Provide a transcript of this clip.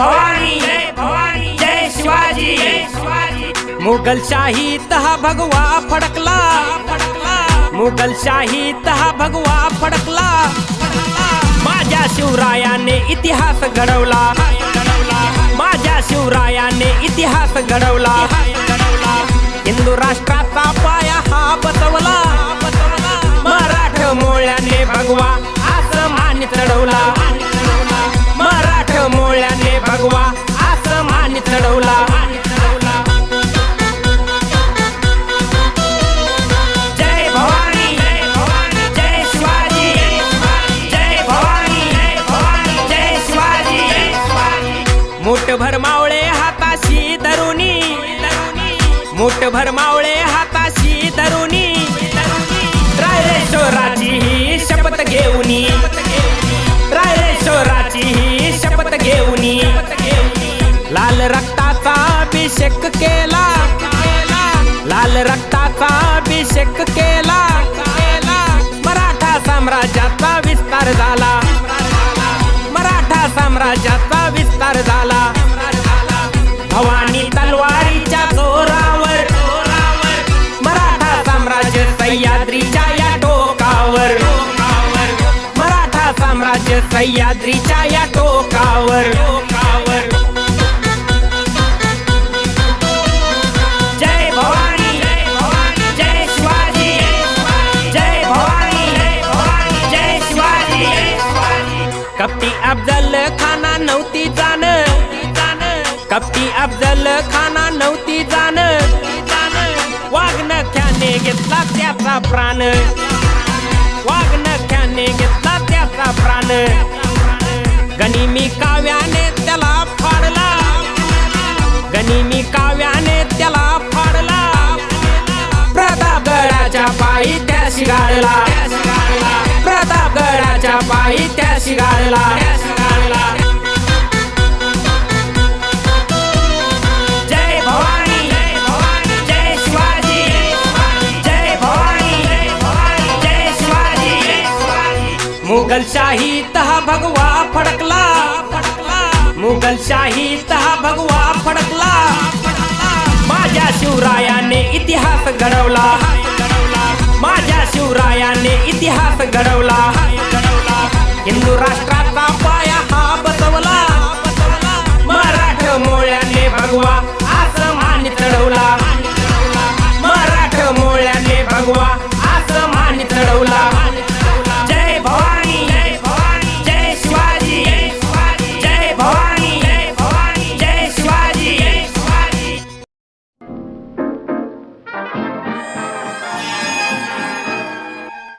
भवानी जय शिवाजी मुघलशाहीत हा भगवा फडकला. मुघलशाहीत हा भगवा फडकला. माझ्या शिवरायाने इतिहास घडवला. माझ्या शिवरायाने इतिहास घडवला. हिंदू राष्ट्राचा पाया हा बसवला. मराठ मोळ्याने भगवा मुठभर मावळे हाताशी धरुणी मुठभर मावळे हाताशी धरुनी रायरेश्वराची ही शपथ घेऊनी. शोराची ही शपथ घेऊनी. लाल रक्ताचा अभिषेक केला. लाल रक्ताचा अभिषेक केला. साम्राज्याचा विस्तार झाला. भवानी तलवारीच्या जोरावर मराठा साम्राज्य सह्याद्रीच्या या टोकावर मराठा साम्राज्य सह्याद्रीच्या या टोकावर नव्हती जाण. कपटी अफजल खाना नव्हती जाण. वाघनख्याने घेतला त्याचा प्राण. वाघनख्याने घेतला त्याचा प्राण. गनिमी काव्याने त्याला फाडला. गनिमी काव्याने त्याला फाडला. प्रतापगडाच्या पायी त्या शिगाडला मुघलशाही तहा भगवा फडकला. मुघलशाही तहा भगवा फडकला. माझ्या शिवरायाने इतिहास घडवला. माझ्या शिवरायाने इतिहास घडवला. हिंदू राष्ट्र